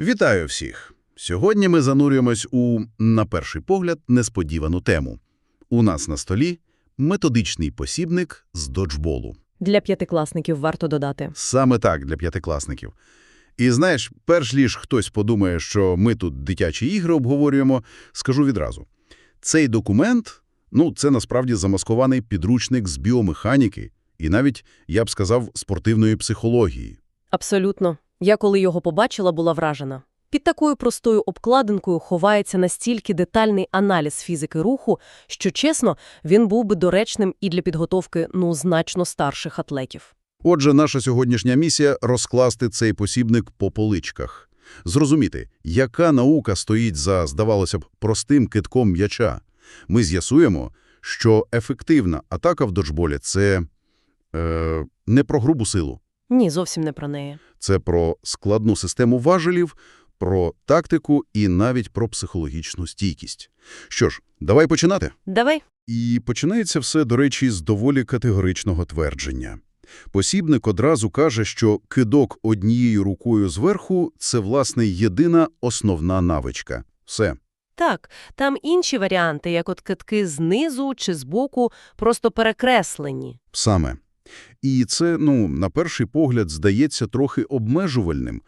Вітаю всіх! Сьогодні ми занурюємось у, на перший погляд, несподівану тему. У нас на столі методичний посібник з доджболу. Для п'ятикласників варто додати. Саме так для п'ятикласників. І знаєш, перш ніж хтось подумає, що ми тут дитячі ігри обговорюємо, скажу відразу. Цей документ, ну, це насправді замаскований підручник з біомеханіки і навіть, я б сказав, спортивної психології. Абсолютно. Я коли його побачила, була вражена. Під такою простою обкладинкою ховається настільки детальний аналіз фізики руху, що, чесно, він був би доречним і для підготовки, ну, значно старших атлетів. Отже, наша сьогоднішня місія – розкласти цей посібник по поличках. Зрозуміти, яка наука стоїть за, здавалося б, простим китком м'яча. Ми з'ясуємо, що ефективна атака в доджболі – це е, не про грубу силу. Ні, зовсім не про неї. Це про складну систему важелів, про тактику і навіть про психологічну стійкість. Що ж, давай починати. Давай. І починається все, до речі, з доволі категоричного твердження. Посібник одразу каже, що кидок однією рукою зверху – це, власне, єдина основна навичка. Все. Так, там інші варіанти, як от китки знизу чи збоку, просто перекреслені. Саме. І це, ну, на перший погляд, здається трохи обмежувальним.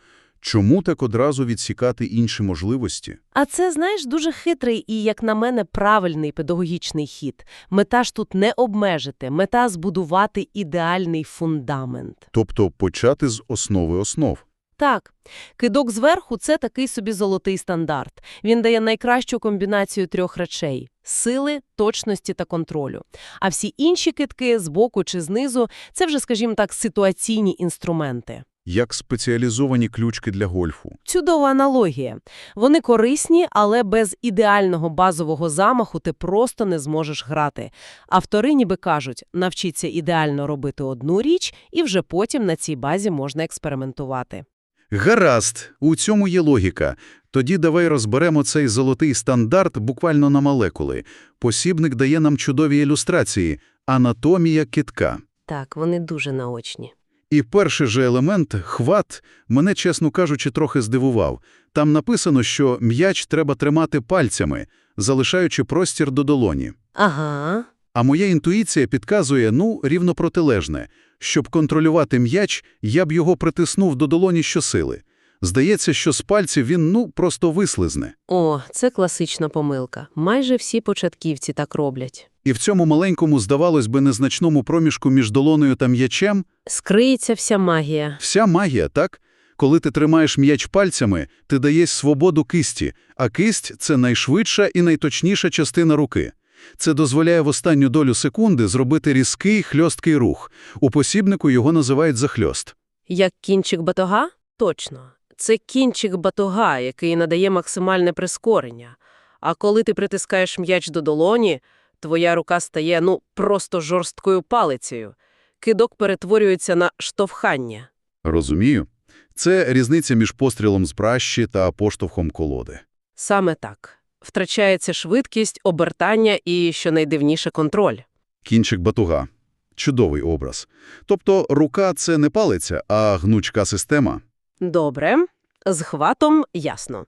Чому так одразу відсікати інші можливості? А це, знаєш, дуже хитрий і, як на мене, правильний педагогічний хід. Мета ж тут не обмежити, мета збудувати ідеальний фундамент. Тобто почати з основи основ. Так, кидок зверху – це такий собі золотий стандарт. Він дає найкращу комбінацію трьох речей – сили, точності та контролю. А всі інші кидки збоку чи знизу – це вже, скажімо так, ситуаційні інструменти. Як спеціалізовані ключки для гольфу. Чудова аналогія. Вони корисні, але без ідеального базового замаху ти просто не зможеш грати. Автори ніби кажуть, навчіться ідеально робити одну річ, і вже потім на цій базі можна експериментувати. Гаразд, у цьому є логіка. Тоді давай розберемо цей золотий стандарт буквально на молекули. Посібник дає нам чудові ілюстрації – анатомія китка. Так, вони дуже наочні. І перший же елемент – хват – мене, чесно кажучи, трохи здивував. Там написано, що м'яч треба тримати пальцями, залишаючи простір до долоні. Ага. А моя інтуїція підказує, ну, рівно протилежне. Щоб контролювати м'яч, я б його притиснув до долоні щосили. Здається, що з пальців він, ну, просто вислизне. О, це класична помилка. Майже всі початківці так роблять. І в цьому маленькому, здавалось би, незначному проміжку між долоною та м'ячем Скриється вся магія. вся магія, так? Коли ти тримаєш м'яч пальцями, ти даєш свободу кисті, а кисть – це найшвидша і найточніша частина руки. Це дозволяє в останню долю секунди зробити різкий, хльосткий рух. У посібнику його називають захльост. Як кінчик батога? Точно. Це кінчик батога, який надає максимальне прискорення. А коли ти притискаєш м'яч до долоні, твоя рука стає, ну, просто жорсткою палицею. Кидок перетворюється на штовхання. Розумію. Це різниця між пострілом з пращі та поштовхом колоди. Саме так. Втрачається швидкість, обертання і, що найдивніше, контроль. Кінчик батуга. Чудовий образ. Тобто рука – це не палиця, а гнучка система. Добре. З хватом ясно.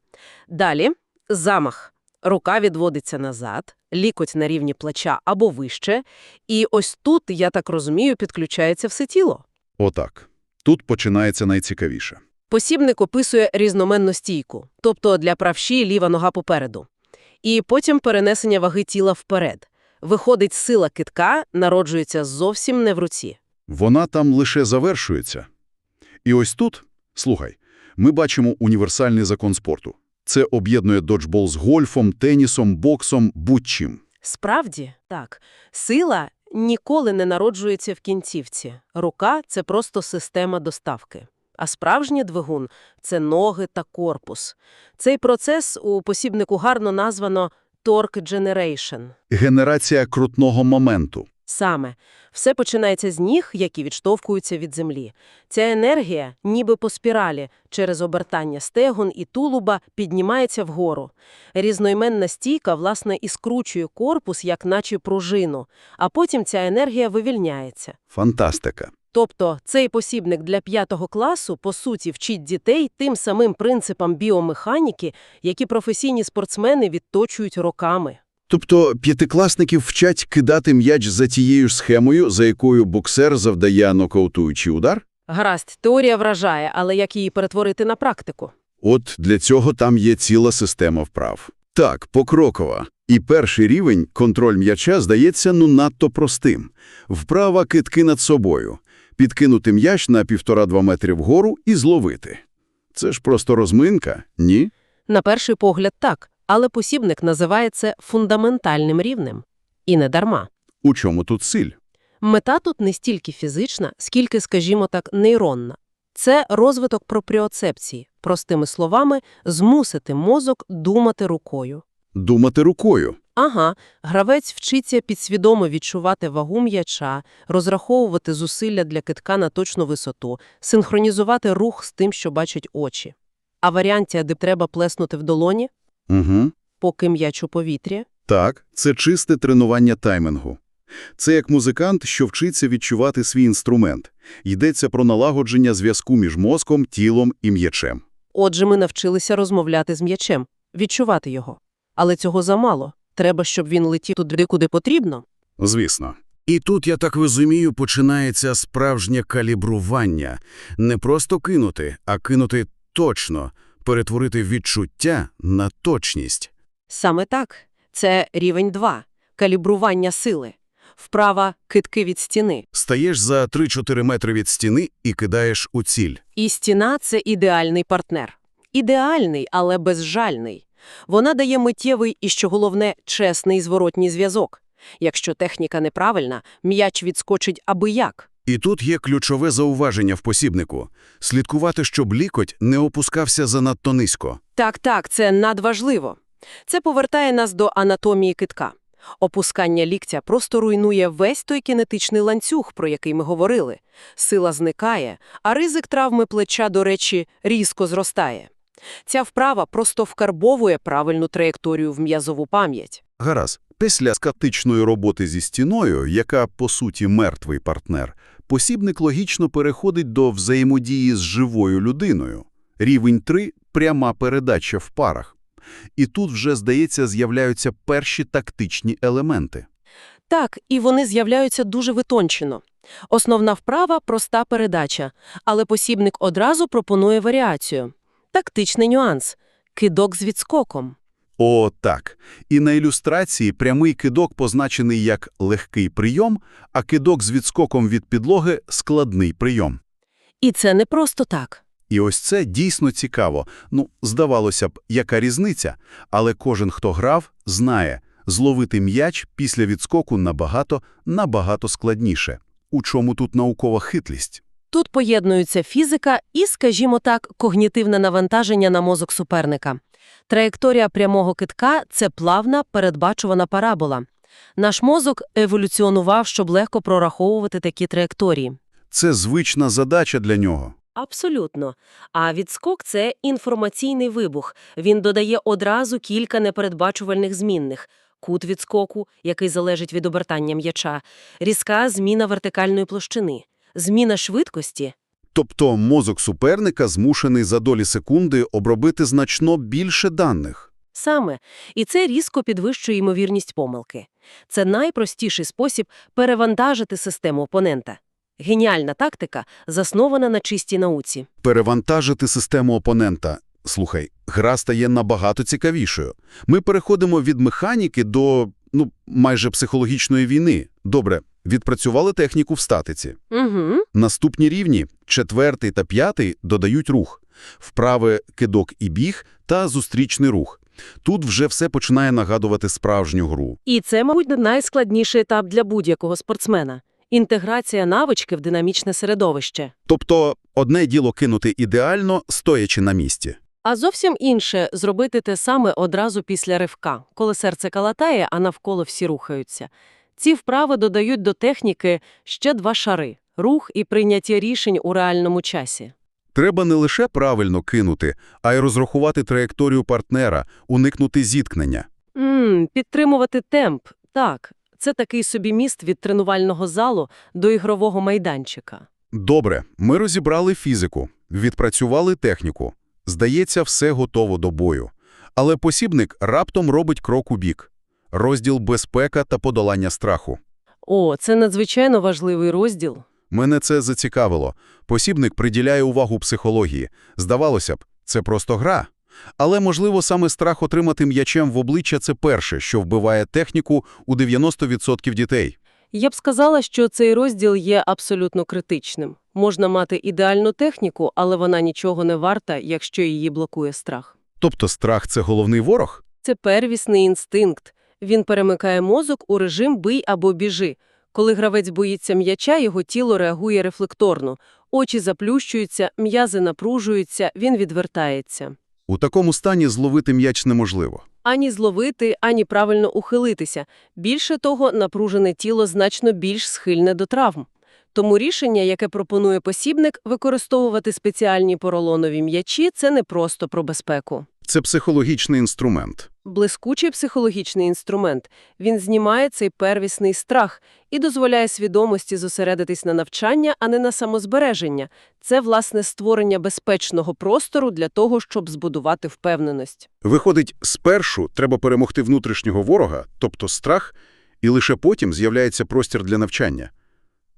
Далі – замах. Рука відводиться назад, лікоть на рівні плеча або вище. І ось тут, я так розумію, підключається все тіло. Отак. Тут починається найцікавіше. Посібник описує різноменну стійку, тобто для правші ліва нога попереду. І потім перенесення ваги тіла вперед. Виходить, сила китка народжується зовсім не в руці. Вона там лише завершується. І ось тут, слухай, ми бачимо універсальний закон спорту. Це об'єднує доджбол з гольфом, тенісом, боксом, будь-чим. Справді, так. Сила ніколи не народжується в кінцівці. Рука – це просто система доставки. А справжній двигун – це ноги та корпус. Цей процес у посібнику гарно названо «torque generation». Генерація крутного моменту. Саме. Все починається з ніг, які відштовхуються від землі. Ця енергія, ніби по спіралі, через обертання стегон і тулуба піднімається вгору. Різноіменна стійка, власне, і скручує корпус, як наче пружину, а потім ця енергія вивільняється. Фантастика. Тобто цей посібник для п'ятого класу, по суті, вчить дітей тим самим принципам біомеханіки, які професійні спортсмени відточують роками. Тобто п'ятикласників вчать кидати м'яч за тією ж схемою, за якою боксер завдає нокаутуючий удар? Гаразд, теорія вражає, але як її перетворити на практику? От для цього там є ціла система вправ. Так, покрокова. І перший рівень, контроль м'яча, здається ну надто простим. Вправа китки над собою. Підкинути м'яч на півтора-два метри вгору і зловити. Це ж просто розминка, ні? На перший погляд так, але посібник називає це фундаментальним рівнем. І не дарма. У чому тут силь? Мета тут не стільки фізична, скільки, скажімо так, нейронна. Це розвиток пропріоцепції, простими словами, змусити мозок думати рукою. Думати рукою. Ага, гравець вчиться підсвідомо відчувати вагу м'яча, розраховувати зусилля для китка на точну висоту, синхронізувати рух з тим, що бачать очі. А варіанті, де треба плеснути в долоні, Угу. поки м'яч у повітрі, Так, це чисте тренування таймингу. Це як музикант, що вчиться відчувати свій інструмент. Йдеться про налагодження зв'язку між мозком, тілом і м'ячем. Отже, ми навчилися розмовляти з м'ячем, відчувати його. Але цього замало. Треба, щоб він летів туди, куди потрібно. Звісно. І тут, я так розумію, починається справжнє калібрування. Не просто кинути, а кинути точно, перетворити відчуття на точність. Саме так. Це рівень 2 – калібрування сили. Вправа – китки від стіни. Стаєш за 3-4 метри від стіни і кидаєш у ціль. І стіна – це ідеальний партнер. Ідеальний, але безжальний. Вона дає миттєвий і, що головне, чесний зворотній зв'язок. Якщо техніка неправильна, м'яч відскочить аби як. І тут є ключове зауваження в посібнику – слідкувати, щоб лікоть не опускався занадто низько. Так-так, це надважливо. Це повертає нас до анатомії китка. Опускання ліктя просто руйнує весь той кінетичний ланцюг, про який ми говорили. Сила зникає, а ризик травми плеча, до речі, різко зростає. Ця вправа просто вкарбовує правильну траєкторію в м'язову пам'ять. Гаразд. Після скатичної роботи зі стіною, яка, по суті, мертвий партнер, посібник логічно переходить до взаємодії з живою людиною. Рівень 3 – пряма передача в парах. І тут вже, здається, з'являються перші тактичні елементи. Так, і вони з'являються дуже витончено. Основна вправа – проста передача, але посібник одразу пропонує варіацію. Тактичний нюанс – кидок з відскоком. О, так. І на ілюстрації прямий кидок позначений як легкий прийом, а кидок з відскоком від підлоги – складний прийом. І це не просто так. І ось це дійсно цікаво. Ну, здавалося б, яка різниця? Але кожен, хто грав, знає, зловити м'яч після відскоку набагато, набагато складніше. У чому тут наукова хитрість? Тут поєднуються фізика і, скажімо так, когнітивне навантаження на мозок суперника. Траєкторія прямого китка – це плавна, передбачувана парабола. Наш мозок еволюціонував, щоб легко прораховувати такі траєкторії. Це звична задача для нього. Абсолютно. А відскок – це інформаційний вибух. Він додає одразу кілька непередбачувальних змінних. Кут відскоку, який залежить від обертання м'яча, різка зміна вертикальної площини, зміна швидкості. Тобто мозок суперника змушений за долі секунди обробити значно більше даних. Саме. І це різко підвищує ймовірність помилки. Це найпростіший спосіб перевантажити систему опонента. Геніальна тактика, заснована на чистій науці. Перевантажити систему опонента. Слухай, гра стає набагато цікавішою. Ми переходимо від механіки до, ну, майже психологічної війни. Добре, відпрацювали техніку в статиці. Угу. Наступні рівні, четвертий та п'ятий, додають рух. Вправи кидок і біг та зустрічний рух. Тут вже все починає нагадувати справжню гру. І це, мабуть, найскладніший етап для будь-якого спортсмена – інтеграція навички в динамічне середовище. Тобто, одне діло кинути ідеально, стоячи на місці. А зовсім інше – зробити те саме одразу після ривка, коли серце калатає, а навколо всі рухаються. Ці вправи додають до техніки ще два шари – рух і прийняття рішень у реальному часі. Треба не лише правильно кинути, а й розрахувати траєкторію партнера, уникнути зіткнення. Мм, підтримувати темп. Так, це такий собі міст від тренувального залу до ігрового майданчика. Добре, ми розібрали фізику, відпрацювали техніку. Здається, все готово до бою. Але посібник раптом робить крок у бік. Розділ «Безпека та подолання страху». О, це надзвичайно важливий розділ. Мене це зацікавило. Посібник приділяє увагу психології. Здавалося б, це просто гра. Але, можливо, саме страх отримати м'ячем в обличчя – це перше, що вбиває техніку у 90% дітей. Я б сказала, що цей розділ є абсолютно критичним. Можна мати ідеальну техніку, але вона нічого не варта, якщо її блокує страх. Тобто страх – це головний ворог? Це первісний інстинкт. Він перемикає мозок у режим «бий або біжи». Коли гравець боїться м'яча, його тіло реагує рефлекторно. Очі заплющуються, м'язи напружуються, він відвертається. У такому стані зловити м'яч неможливо. Ані зловити, ані правильно ухилитися. Більше того, напружене тіло значно більш схильне до травм. Тому рішення, яке пропонує посібник, використовувати спеціальні поролонові м'ячі – це не просто про безпеку. Це психологічний інструмент. Блискучий психологічний інструмент. Він знімає цей первісний страх і дозволяє свідомості зосередитись на навчання, а не на самозбереження. Це, власне, створення безпечного простору для того, щоб збудувати впевненість. Виходить, спершу треба перемогти внутрішнього ворога, тобто страх, і лише потім з'являється простір для навчання.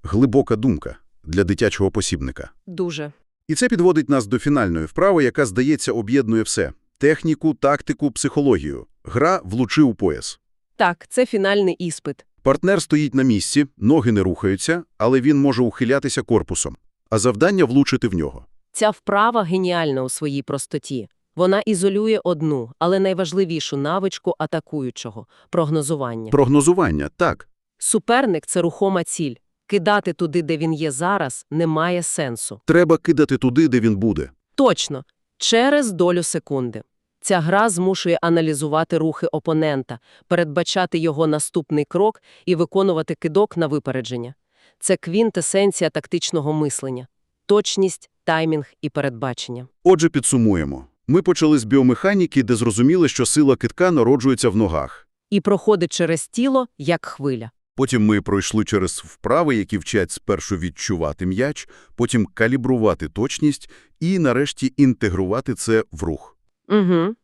Глибока думка для дитячого посібника. Дуже. І це підводить нас до фінальної вправи, яка, здається, об'єднує все – техніку, тактику, психологію. Гра «Влучи у пояс». Так, це фінальний іспит. Партнер стоїть на місці, ноги не рухаються, але він може ухилятися корпусом. А завдання – влучити в нього. Ця вправа геніальна у своїй простоті. Вона ізолює одну, але найважливішу навичку атакуючого – прогнозування. Прогнозування – так. Суперник – це рухома ціль. Кидати туди, де він є зараз, немає сенсу. Треба кидати туди, де він буде. Точно, через долю секунди. Ця гра змушує аналізувати рухи опонента, передбачати його наступний крок і виконувати кидок на випередження. Це квінтесенція тактичного мислення. Точність, таймінг і передбачення. Отже, підсумуємо. Ми почали з біомеханіки, де зрозуміли, що сила китка народжується в ногах. І проходить через тіло, як хвиля. Потім ми пройшли через вправи, які вчать спершу відчувати м'яч, потім калібрувати точність і, нарешті, інтегрувати це в рух. Угу.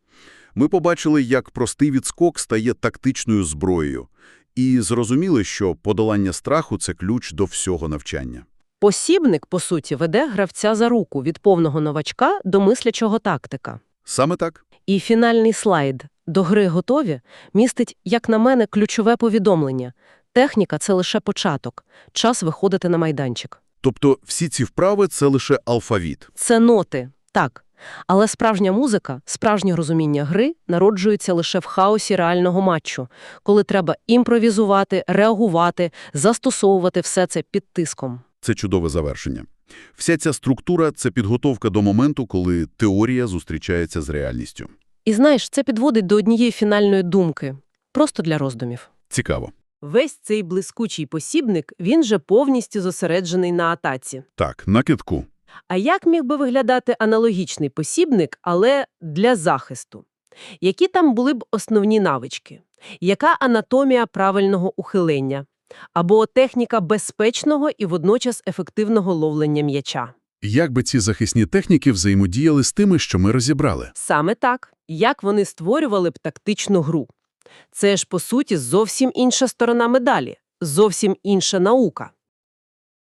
Ми побачили, як простий відскок стає тактичною зброєю. І зрозуміли, що подолання страху – це ключ до всього навчання. Посібник, по суті, веде гравця за руку від повного новачка до мислячого тактика. Саме так. І фінальний слайд «До гри готові» містить, як на мене, ключове повідомлення. Техніка – це лише початок. Час виходити на майданчик. Тобто всі ці вправи – це лише алфавіт. Це ноти, так. Але справжня музика, справжнє розуміння гри народжується лише в хаосі реального матчу, коли треба імпровізувати, реагувати, застосовувати все це під тиском. Це чудове завершення. Вся ця структура – це підготовка до моменту, коли теорія зустрічається з реальністю. І знаєш, це підводить до однієї фінальної думки. Просто для роздумів. Цікаво. Весь цей блискучий посібник, він же повністю зосереджений на атаці. Так, на китку. А як міг би виглядати аналогічний посібник, але для захисту? Які там були б основні навички? Яка анатомія правильного ухилення? Або техніка безпечного і водночас ефективного ловлення м'яча? Як би ці захисні техніки взаємодіяли з тими, що ми розібрали? Саме так. Як вони створювали б тактичну гру? Це ж, по суті, зовсім інша сторона медалі, зовсім інша наука.